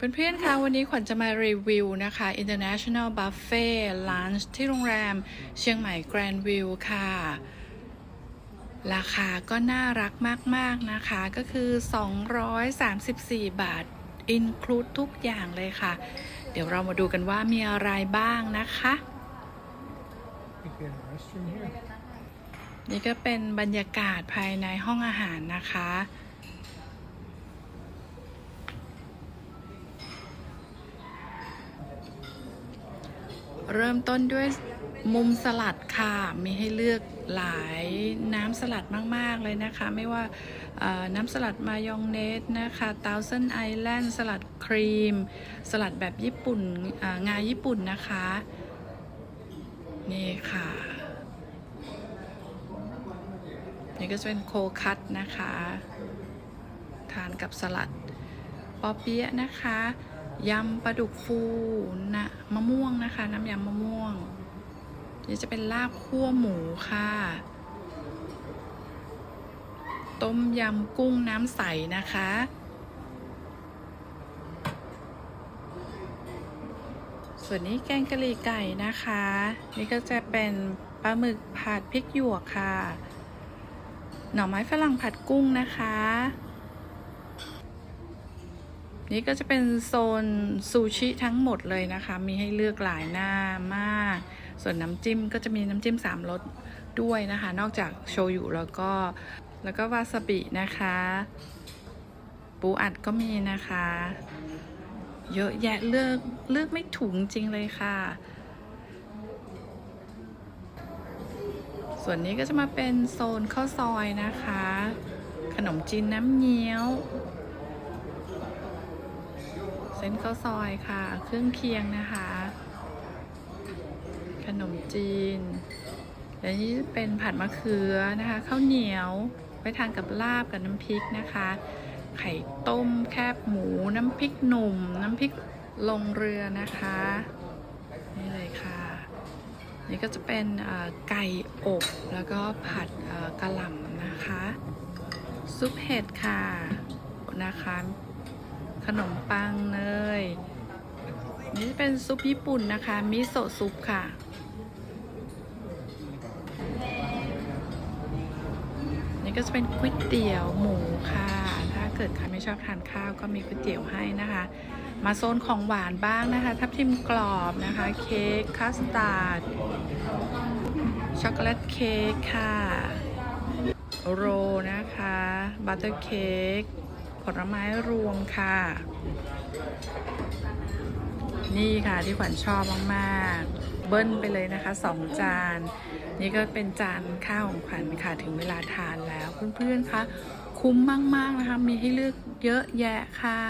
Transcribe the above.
เพื่อนๆ คะ วันนี้ขวัญจะมารีวิวนะคะ International Buffet Lunch ที่โรงแรมเชียงใหม่ Grand View ค่ะ ราคาก็น่ารักมากๆนะคะ ก็คือ 234 บาท include ทุกอย่างเลยค่ะ เดี๋ยวเรามาดูกันว่ามีอะไรบ้างนะคะ I think we have a restroom here. นี่ก็เป็นบรรยากาศภายในห้องอาหารนะคะ เริ่มต้นด้วยมุมสลัดค่ะ มีให้เลือกหลายน้ำสลัดมาก ๆ เลยนะคะ ไม่ว่าน้ำสลัดมายองเนสนะคะ Thousand Island สลัดครีม สลัดแบบญี่ปุ่นงาญี่ปุ่นนะคะ นี่ค่ะ นี่ก็จะเป็นโคคัตนะคะ ทานกับสลัด ปอเปี๊ยะนะคะ ยำปลาดุกฟูนะมะม่วงนะคะ น้ำยำมะม่วงนี่จะเป็นลาบคั่วหมูค่ะ ต้มยำกุ้งน้ำใสนะคะ ส่วนนี้แกงกะหรี่ไก่นะคะ นี่ก็จะเป็นปลาหมึกผัดพริกหยวกค่ะ หน่อไม้ฝรั่งผัดกุ้งนะคะ นี่ก็จะเป็นโซนซูชิทั้งหมดเลยนะคะ มีให้เลือกหลายหน้ามาก ส่วนน้ำจิ้มก็จะมีน้ำจิ้มสามรสด้วยนะคะ นอกจากโชยุแล้วก็แล้วก็วาซาบินะคะ ปูอัดก็มีนะคะ เยอะแยะเลือกเลือกไม่ถูกจริงเลยค่ะ ส่วนนี้ก็จะมาเป็นโซนข้าวซอยนะคะ ขนมจีนน้ำเงี้ยว เส้นข้าวซอยค่ะ เครื่องเคียงนะคะ ขนมจีนและนี่เป็นผัดมะเขือนะคะ ข้าวเหนียวไปทานกับลาบกับน้ำพริกนะคะ ไข่ต้มแคบหมู น้ำพริกหนุ่ม น้ำพริกลงเรือนะคะ นี่เลยค่ะ นี่ก็จะเป็นไก่อบแล้วก็ผัดเอ่อกะหล่ำนะคะ ซุปเห็ดค่ะนะคะ นมปังเนยนี่จะเป็นซุปญี่ปุ่นนะคะ มิโซะซุปค่ะ นี่ก็จะเป็นก๋วยเตี๋ยวหมูค่ะ ถ้าเกิดใครไม่ชอบทานข้าวก็มีก๋วยเตี๋ยวให้นะคะ มาโซนของหวานบ้างนะคะ ทับทิมกรอบนะคะ เค้กคัสตาร์ด ช็อกโกแลตเค้กค่ะ โรลนะคะ บัตเตอร์เค้ก ผลไม้รวมค่ะ นี่ค่ะที่ขวัญชอบมากๆ เบิ้ลไปเลยนะคะสองจาน นี่ก็เป็นจานข้าวของขวัญค่ะถึงเวลาทานแล้วเพื่อนๆคะคุ้มมากๆนะคะ มีให้เลือกเยอะแยะค่ะ